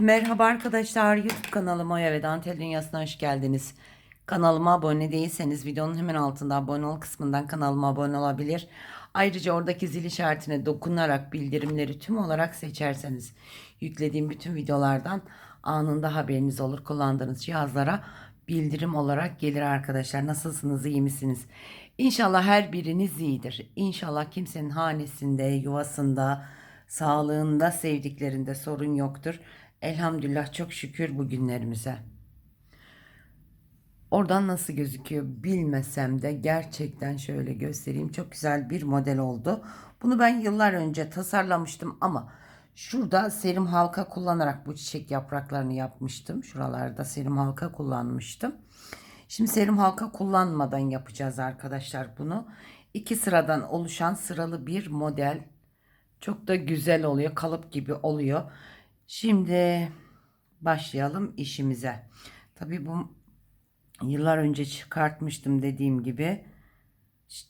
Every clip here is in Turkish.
Merhaba arkadaşlar YouTube kanalıma ve Dantel Dünyası'na hoş geldiniz. Kanalıma abone değilseniz videonun hemen altında abone ol kısmından kanalıma abone olabilir. Ayrıca oradaki zil işaretine dokunarak bildirimleri tüm olarak seçerseniz yüklediğim bütün videolardan anında haberiniz olur. Kullandığınız cihazlara bildirim olarak gelir arkadaşlar. Nasılsınız iyi misiniz? İnşallah her biriniz iyidir. İnşallah kimsenin hanesinde, yuvasında, sağlığında, sevdiklerinde sorun yoktur. Elhamdülillah çok şükür bugünlerimize. Oradan nasıl gözüküyor bilmesem de gerçekten şöyle göstereyim. Çok güzel bir model oldu. Bunu ben yıllar önce tasarlamıştım ama şurada serum halka kullanarak bu çiçek yapraklarını yapmıştım. Şuralarda serum halka kullanmıştım. Şimdi serum halka kullanmadan yapacağız arkadaşlar bunu. İki sıradan oluşan sıralı bir model. Çok da güzel oluyor. Kalıp gibi oluyor. Şimdi başlayalım işimize. Tabii bu yıllar önce çıkartmıştım dediğim gibi.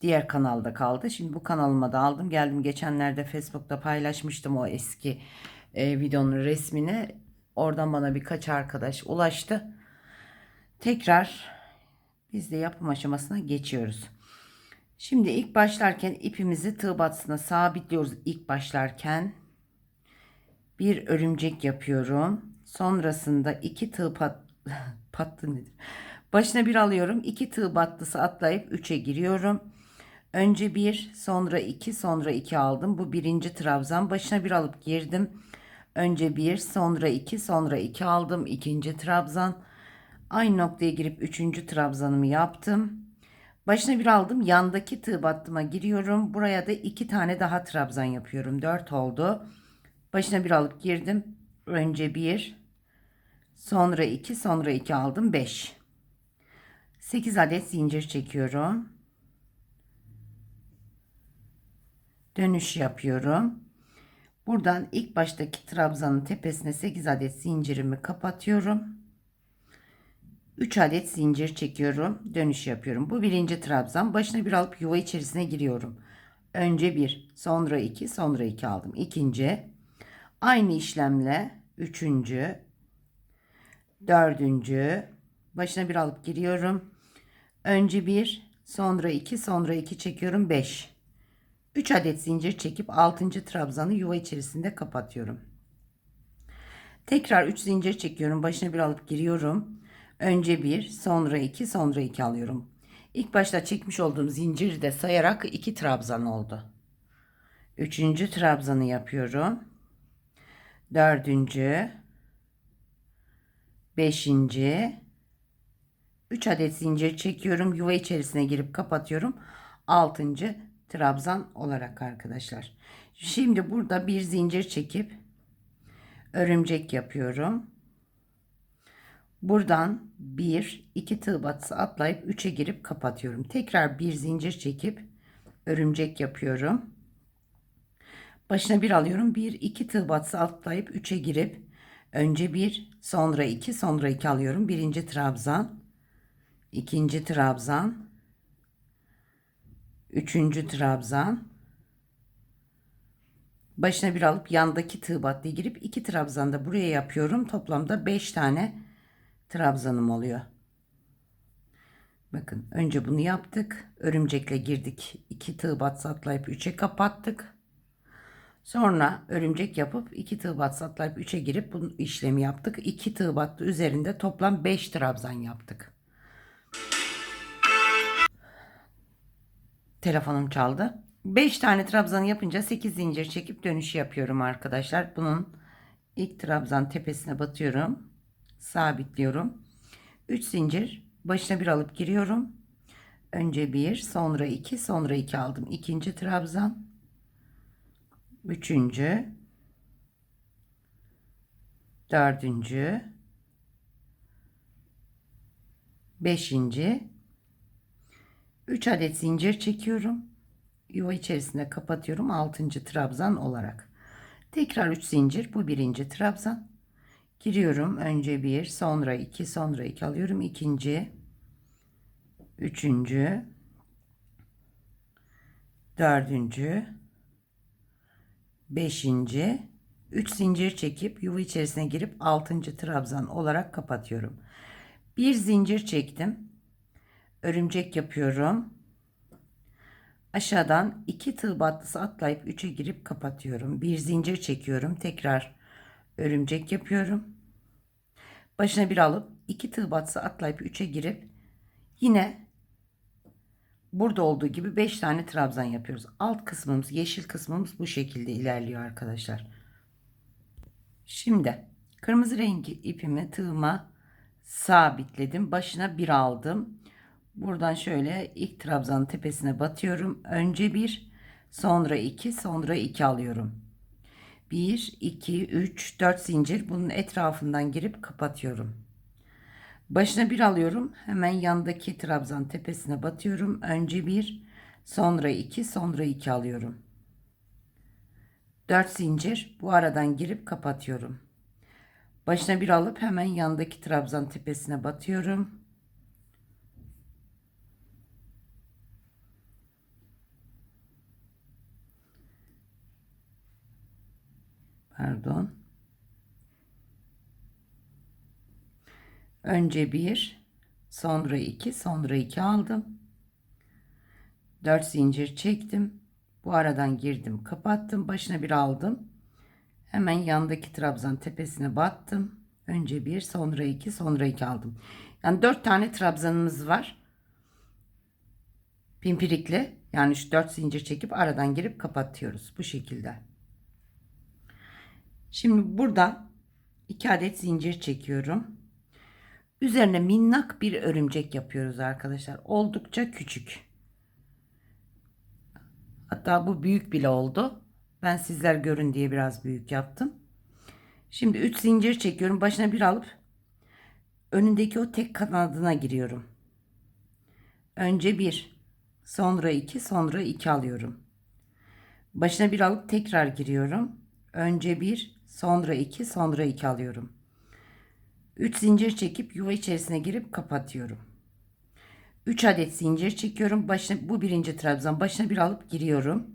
Diğer kanalda kaldı. Şimdi bu kanalıma da aldım. Geldim geçenlerde Facebook'ta paylaşmıştım o eski e, videonun resmini. Oradan bana birkaç arkadaş ulaştı. Tekrar biz de yapım aşamasına geçiyoruz. Şimdi ilk başlarken ipimizi tığ batısına sabitliyoruz ilk başlarken. Bir örümcek yapıyorum. Sonrasında iki tığ pat pattı nedir? Başına bir alıyorum. iki tığ battısı atlayıp 3'e giriyorum. Önce bir, sonra iki, sonra iki aldım. Bu birinci trabzan. Başına bir alıp girdim. Önce bir, sonra iki, sonra iki aldım. İkinci trabzan. Aynı noktaya girip üçüncü trabzanımı yaptım. Başına bir aldım. Yandaki tığ battıma giriyorum. Buraya da iki tane daha trabzan yapıyorum. Dört oldu. Başına bir alıp girdim. Önce bir, sonra iki, sonra iki aldım. Beş. Sekiz adet zincir çekiyorum. Dönüş yapıyorum. Buradan ilk baştaki trabzanın tepesine 8 adet zincirimi kapatıyorum. 3 adet zincir çekiyorum. Dönüş yapıyorum. Bu birinci trabzan. Başına bir alıp yuva içerisine giriyorum. Önce bir, sonra iki, sonra iki aldım. İkinci. Aynı işlemle üçüncü, dördüncü. Başına bir alıp giriyorum. Önce bir, sonra iki, sonra iki çekiyorum. Beş. 3 adet zincir çekip 6. trabzanı yuva içerisinde kapatıyorum. Tekrar 3 zincir çekiyorum. Başına bir alıp giriyorum. Önce 1, sonra 2, sonra 2 alıyorum. İlk başta çekmiş olduğum zinciri de sayarak 2 trabzan oldu. 3. trabzanı yapıyorum. 4. 5. 3 adet zincir çekiyorum. Yuva içerisine girip kapatıyorum. 6 trabzan olarak arkadaşlar. Şimdi burada bir zincir çekip örümcek yapıyorum. Buradan bir iki tığ batısı atlayıp 3'e girip kapatıyorum. Tekrar bir zincir çekip örümcek yapıyorum. Başına bir alıyorum. Bir iki tığ batısı atlayıp 3'e girip önce bir sonra iki sonra iki alıyorum. Birinci trabzan ikinci trabzan Üçüncü trabzan. Başına bir alıp yandaki tığ battıya girip iki trabzan da buraya yapıyorum. Toplamda beş tane trabzanım oluyor. Bakın önce bunu yaptık. Örümcekle girdik. iki tığ batsı atlayıp üçe kapattık. Sonra örümcek yapıp iki tığ batsı atlayıp üçe girip bu işlemi yaptık. İki tığ battı üzerinde toplam beş trabzan yaptık. Telefonum çaldı. 5 tane trabzan yapınca 8 zincir çekip dönüş yapıyorum arkadaşlar. Bunun ilk trabzan tepesine batıyorum. Sabitliyorum. 3 zincir başına bir alıp giriyorum. Önce 1, sonra 2, sonra 2 aldım. İkinci trabzan. Üçüncü. Dördüncü. Beşinci 3 adet zincir çekiyorum. Yuva içerisinde kapatıyorum 6. trabzan olarak. Tekrar 3 zincir bu birinci trabzan. Giriyorum önce 1 sonra 2 sonra 2 alıyorum ikinci üçüncü dördüncü beşinci 3 zincir çekip yuva içerisine girip 6. trabzan olarak kapatıyorum. Bir zincir çektim. Örümcek yapıyorum. Aşağıdan 2 tığ atlayıp 3'e girip kapatıyorum. Bir zincir çekiyorum. Tekrar örümcek yapıyorum. Başına bir alıp 2 tığ atlayıp 3'e girip yine burada olduğu gibi 5 tane trabzan yapıyoruz. Alt kısmımız, yeşil kısmımız bu şekilde ilerliyor arkadaşlar. Şimdi kırmızı rengi ipimi tığıma sabitledim. Başına bir aldım. Buradan şöyle ilk trabzanın tepesine batıyorum. Önce bir, sonra iki, sonra iki alıyorum. 1, 2, 3, 4 zincir bunun etrafından girip kapatıyorum. Başına bir alıyorum. Hemen yandaki trabzan tepesine batıyorum. Önce bir, sonra iki, sonra iki alıyorum. 4 zincir bu aradan girip kapatıyorum. Başına bir alıp hemen yandaki trabzan tepesine batıyorum. Pardon. Önce bir, sonra iki, sonra iki aldım. Dört zincir çektim. Bu aradan girdim, kapattım. Başına bir aldım. Hemen yandaki trabzan tepesine battım. Önce bir, sonra iki, sonra iki aldım. Yani dört tane trabzanımız var. Pimpirikli. Yani şu dört zincir çekip aradan girip kapatıyoruz. Bu şekilde. Şimdi burada iki adet zincir çekiyorum. Üzerine minnak bir örümcek yapıyoruz arkadaşlar. Oldukça küçük. Hatta bu büyük bile oldu. Ben sizler görün diye biraz büyük yaptım. Şimdi 3 zincir çekiyorum. Başına bir alıp önündeki o tek kanadına giriyorum. Önce bir, sonra iki, sonra iki alıyorum. Başına bir alıp tekrar giriyorum. Önce bir, sonra iki, sonra iki alıyorum. 3 zincir çekip yuva içerisine girip kapatıyorum. 3 adet zincir çekiyorum. Başına, bu birinci trabzan başına bir alıp giriyorum.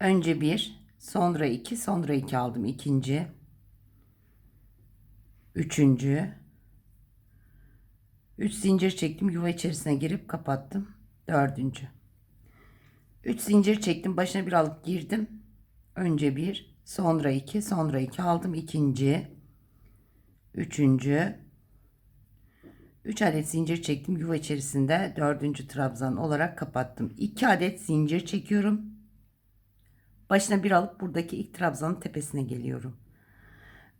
Önce bir, sonra iki, sonra iki aldım. İkinci, üçüncü, üç zincir çektim. Yuva içerisine girip kapattım. Dördüncü. Üç zincir çektim. Başına bir alıp girdim. Önce bir, sonra iki, sonra iki aldım. İkinci, üçüncü, üç adet zincir çektim. Yuva içerisinde dördüncü trabzan olarak kapattım. İki adet zincir çekiyorum. Başına bir alıp buradaki ilk trabzanın tepesine geliyorum.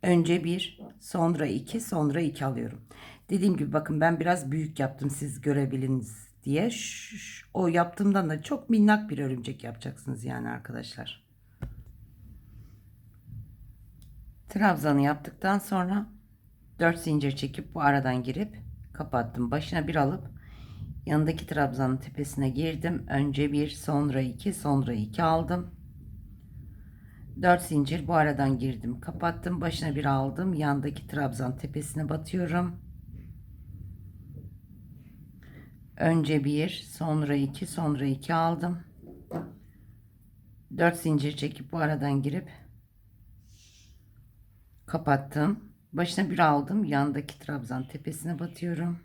Önce bir, sonra iki, sonra iki alıyorum. Dediğim gibi bakın ben biraz büyük yaptım siz görebiliniz diye. Ş- o yaptığımdan da çok minnak bir örümcek yapacaksınız yani arkadaşlar. Trabzanı yaptıktan sonra 4 zincir çekip bu aradan girip kapattım. Başına bir alıp yanındaki trabzanın tepesine girdim. Önce bir, sonra iki, sonra iki aldım. 4 zincir bu aradan girdim. Kapattım. Başına bir aldım. Yandaki trabzan tepesine batıyorum. Önce bir, sonra iki, sonra iki aldım. 4 zincir çekip bu aradan girip kapattım. Başına bir aldım. Yandaki trabzan tepesine batıyorum.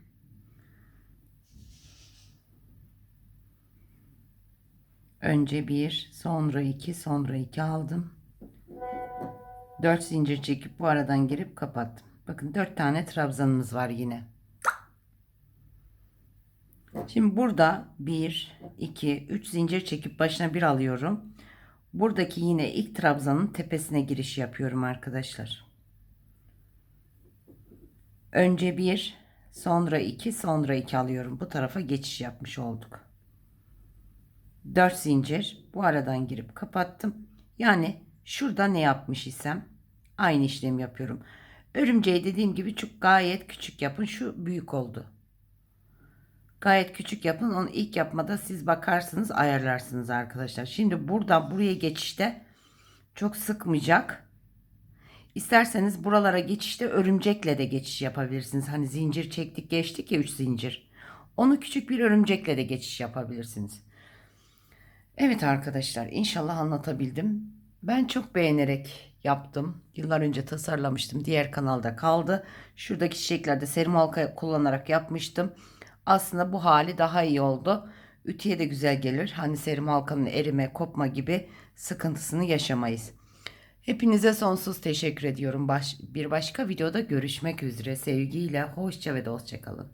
Önce bir, sonra iki, sonra iki aldım. 4 zincir çekip bu aradan girip kapattım. Bakın 4 tane trabzanımız var yine. Şimdi burada 1, 2, 3 zincir çekip başına bir alıyorum. Buradaki yine ilk trabzanın tepesine giriş yapıyorum arkadaşlar. Önce 1, sonra 2, sonra 2 alıyorum. Bu tarafa geçiş yapmış olduk. 4 zincir bu aradan girip kapattım. Yani şurada ne yapmış isem aynı işlemi yapıyorum. Örümceği dediğim gibi çok gayet küçük yapın. Şu büyük oldu. Gayet küçük yapın. Onu ilk yapmada siz bakarsınız ayarlarsınız arkadaşlar. Şimdi buradan buraya geçişte çok sıkmayacak. İsterseniz buralara geçişte örümcekle de geçiş yapabilirsiniz. Hani zincir çektik geçtik ya 3 zincir. Onu küçük bir örümcekle de geçiş yapabilirsiniz. Evet arkadaşlar inşallah anlatabildim. Ben çok beğenerek yaptım. Yıllar önce tasarlamıştım. Diğer kanalda kaldı. Şuradaki çiçeklerde serum halka kullanarak yapmıştım. Aslında bu hali daha iyi oldu. Ütüye de güzel gelir. Hani serum halkanın erime, kopma gibi sıkıntısını yaşamayız. Hepinize sonsuz teşekkür ediyorum. Baş, bir başka videoda görüşmek üzere. Sevgiyle, hoşça ve dostça kalın.